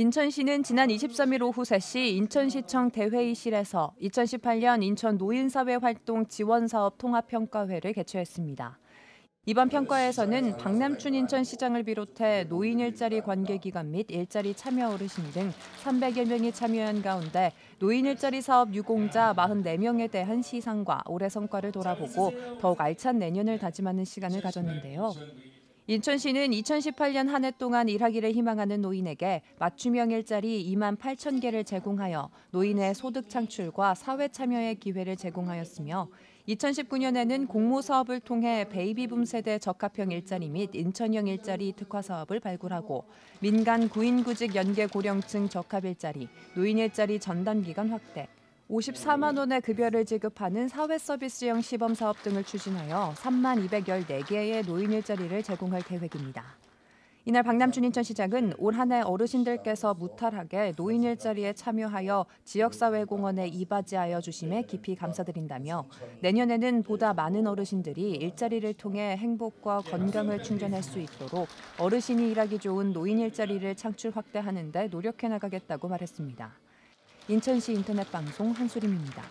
인천시는 지난 23일 오후 3시 인천시청 대회의실에서 2018년 인천 노인사회활동 지원사업 통합평가회를 개최했습니다. 이번 평가에서는 박남춘 인천시장을 비롯해 노인 일자리 관계기관 및 일자리 참여 어르신 등 300여 명이 참여한 가운데 노인 일자리 사업 유공자 44명에 대한 시상과 올해 성과를 돌아보고 더욱 알찬 내년을 다짐하는 시간을 가졌는데요. 인천시는 2018년 한 해 동안 일하기를 희망하는 노인에게 맞춤형 일자리 2만 8천 개를 제공하여 노인의 소득 창출과 사회 참여의 기회를 제공하였으며 2019년에는 공모 사업을 통해 베이비붐 세대 적합형 일자리 및 인천형 일자리 특화 사업을 발굴하고 민간 구인구직 연계 고령층 적합 일자리, 노인 일자리 전담 기간 확대, 54만 원의 급여를 지급하는 사회 서비스형 시범 사업 등을 추진하여 3만 214개의 노인 일자리를 제공할 계획입니다. 이날 박남춘 인천시장은 올 한해 어르신들께서 무탈하게 노인 일자리에 참여하여 지역사회 공헌에 이바지하여 주심에 깊이 감사드린다며 내년에는 보다 많은 어르신들이 일자리를 통해 행복과 건강을 충전할 수 있도록 어르신이 일하기 좋은 노인 일자리를 창출 확대하는 데 노력해 나가겠다고 말했습니다. 인천시 인터넷 방송 한수림입니다.